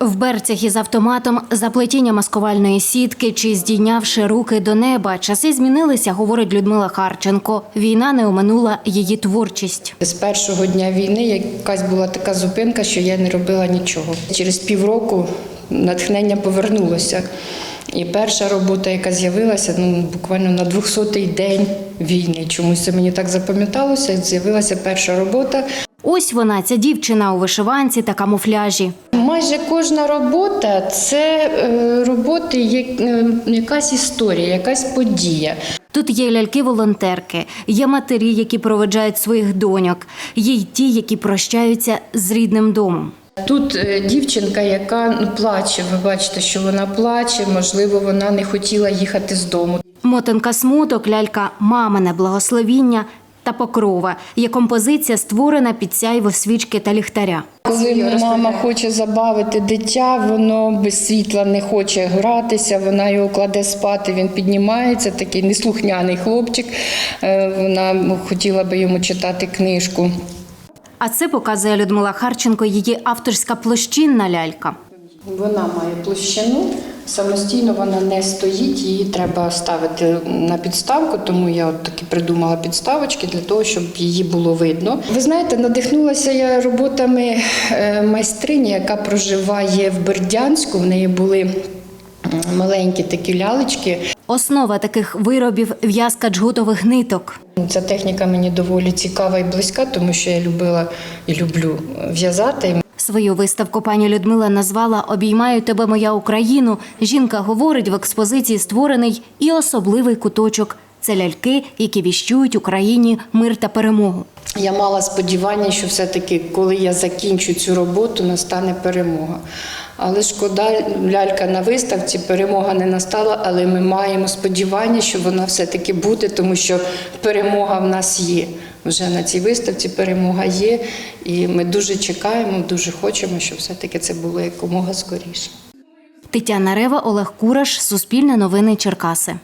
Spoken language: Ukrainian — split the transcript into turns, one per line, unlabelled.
В берцях із автоматом, заплетіння маскувальної сітки чи здійнявши руки до неба. Часи змінилися, говорить Людмила Харченко. Війна не оминула її творчість.
З першого дня війни якась була така зупинка, що я не робила нічого. Через півроку натхнення повернулося. І перша робота, яка з'явилася, ну буквально на 200-й день війни. Чомусь це мені так запам'яталося. З'явилася перша робота.
Ось вона, ця дівчина у вишиванці та камуфляжі.
Майже кожна робота це е, роботи, е, якась історія, якась подія.
Тут є ляльки-волонтерки, є матері, які проведжають своїх доньок, є й ті, які прощаються з рідним домом.
Тут е, дівчинка, яка ну, плаче. Ви бачите, що вона плаче. Можливо, вона не хотіла їхати з дому.
Мотанка смуток, лялька мамине благословіння та покрова. Є композиція, створена під сяйво свічки та ліхтаря.
Коли мама хоче забавити дитя, воно без світла не хоче гратися, вона його кладе спати, він піднімається, такий неслухняний хлопчик. Е, Вона хотіла би йому читати книжку.
А це показує Людмила Харченко, її авторська площинна лялька.
Вона має площину, самостійно вона не стоїть, її треба ставити на підставку, тому я от таки придумала підставочки для того, щоб її було видно. Ви знаєте, надихнулася я роботами е, майстрині, яка проживає в Бердянську. В неї були маленькі такі лялечки.
Основа таких виробів в'язка джгутових ниток.
Ця техніка мені доволі цікава і близька, тому що я любила і люблю в'язати.
Свою виставку пані Людмила назвала Обіймаю тебе, моя Україну. Жінка говорить, в експозиції створений і особливий куточок. Це ляльки, які віщують Україні мир та перемогу.
Я мала сподівання, що все-таки, коли я закінчу цю роботу, настане перемога. Але шкода, лялька на виставці, перемога не настала, але ми маємо сподівання, що вона все-таки буде, тому що перемога в нас є. Вже на цій виставці перемога є, і ми дуже чекаємо, дуже хочемо, щоб все-таки це було якомога скоріше.
Тетяна Рева, Олег Кураш, Суспільне новини Черкаси.